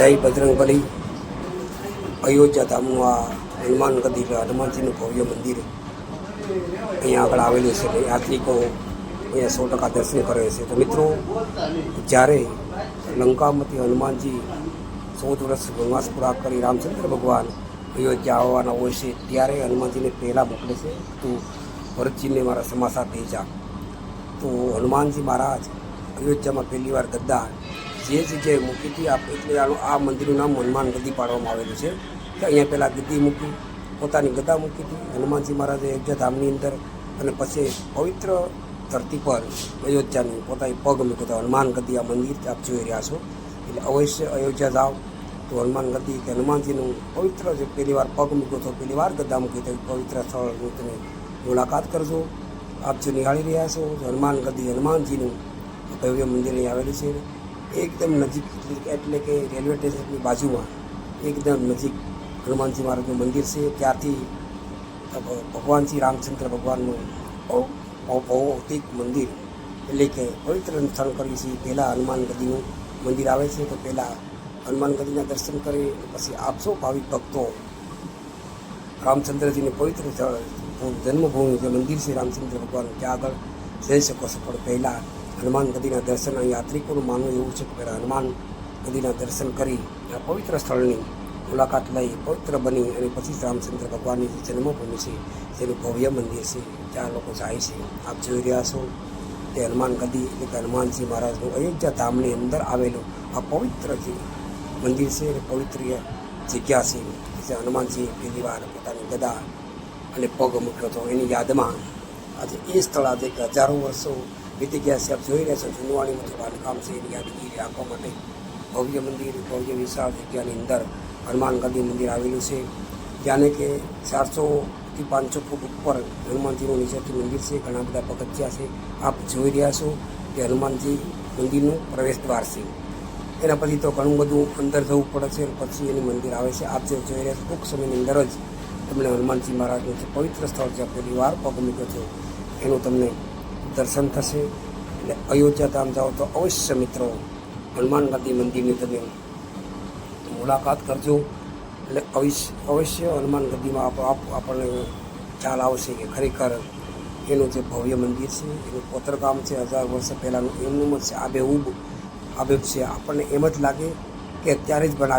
જય બજરંગબલી અયોધ્યા ધામનું આ હનુમાન ગદી હનુમાનજીનું ભવ્ય મંદિર. અહીંયા આગળ આવેલું છે યાત્રિકો અહીંયા સો ટકા દર્શન કરે છે. તો મિત્રો, જ્યારે લંકામાંથી હનુમાનજી ચૌદ વર્ષ વનવાસ પૂરા કરી રામચંદ્ર ભગવાન અયોધ્યા આવવાના હોય છે, ત્યારે હનુમાનજીને પહેલાં મોકલે છે, તું ભરતજીને મારા સમાસાર દે જા. તો હનુમાનજી મહારાજ અયોધ્યામાં પહેલી વાર ગદ્દા જે જગ્યાએ મૂકી હતી એટલે આનું આ મંદિરનું નામ હનુમાન ગદી પાડવામાં આવેલું છે. કે અહીંયા પહેલાં ગદ્દી મૂકી, પોતાની ગદા મૂકી હતી, હનુમાનજી મહારાજે અયોધ્યા ધામની અંદર અને પછી પવિત્ર ધરતી પર અયોધ્યાની પોતાની પગ મૂક્યો હતો. હનુમાન ગદી આ મંદિર આપ જોઈ રહ્યા છો. એટલે અવશ્ય અયોધ્યા જાઓ. તો હનુમાન ગદી કે હનુમાનજીનું પવિત્ર જે પહેલી વાર પગ મૂક્યો હતો, પહેલી વાર ગદા મૂકી તો પવિત્ર સ્થળનું તમે મુલાકાત કરજો. આપ જો નિહાળી રહ્યા છો હનુમાન ગદી હનુમાનજીનું ભવ્ય મંદિર અહીં આવેલું છે. એકદમ નજીક, એટલે કે રેલવે સ્ટેશનની બાજુમાં એકદમ નજીક હનુમાનજી મહારાજનું મંદિર છે. ત્યાંથી ભગવાન શ્રી રામચંદ્ર ભગવાનનું ભૌતિક મંદિર. એટલે કે પવિત્ર સ્થળ કરીએ છીએ પહેલાં હનુમાન ગદીનું મંદિર આવે છે, તો પહેલાં હનુમાન ગદીના દર્શન કરી, પછી આપસો ભાવિક ભક્તો રામચંદ્રજીની પવિત્ર જન્મભૂમિ જે મંદિર છે રામચંદ્ર ભગવાન ત્યાં આગળ જઈ શકો છો. પણ પહેલાં હનુમાન ગદીના દર્શન યાત્રિકોનું માનવું એવું છે કે પહેલાં હનુમાન ગદીના દર્શન કરી આ પવિત્ર સ્થળની મુલાકાત લઈ પવિત્ર બની અને પછી રામચંદ્ર ભગવાનની જે જન્મભૂમિ છે તેનું ભવ્ય મંદિર છે, ત્યાં લોકો જાય છે. આપ જોઈ રહ્યા છો તે હનુમાન ગદી એટલે કે હનુમાનજી મહારાજનું અયોધ્યા ધામની અંદર આવેલું આ પવિત્ર જે મંદિર છે અને પવિત્ર જગ્યા છે, જે હનુમાનજી પહેલી વાર પોતાની ગદા અને પગ મૂક્યો હતો. એની યાદમાં આજે એ સ્થળ આજે હજારો વર્ષો વીતી ગયા છે. આપ જોઈ રહ્યા છો જૂનવાણીનું જે બાંધકામ છે, એની યાદગીરી રાખવા માટે ભવ્ય મંદિર, ભવ્ય વિશાળ જગ્યાની અંદર હનુમાન ગાંધી મંદિર આવેલું છે. જાણે કે ચારસોથી પાંચસો ફૂટ ઉપર હનુમાનજીનું નીચેથી મંદિર છે. ઘણા બધા પગથિયા છે. આપ જોઈ રહ્યા છો કે હનુમાનજી મંદિરનું પ્રવેશ દ્વાર છે. એના પછી તો ઘણું બધું અંદર જવું પડે છે પછી એનું મંદિર આવે છે. આપ જે જોઈ રહ્યા ટૂંક સમયની અંદર જ તમને હનુમાનજી મહારાજનું જે પવિત્ર સ્થળ છે પહેલી વાર પગ મૂક્યો છે. એનું તમને દર્શન થશે એટલે અયોધ્યા ધામ જાઓ તો અવશ્ય મિત્રો હનુમાન ગાંધી મંદિરની તમે મુલાકાત કરજો એટલે અવશ્ય અવશ્ય હનુમાન આપ આપણને ખ્યાલ આવશે કે ખરેખર એનું જે ભવ્ય મંદિર છે, એનું કોતરકામ છે, હજાર વર્ષ પહેલાંનું, એમનું જ છે આબેહૂબ આબેબ છે. આપણને એમ જ લાગે કે અત્યારે જ બનાવે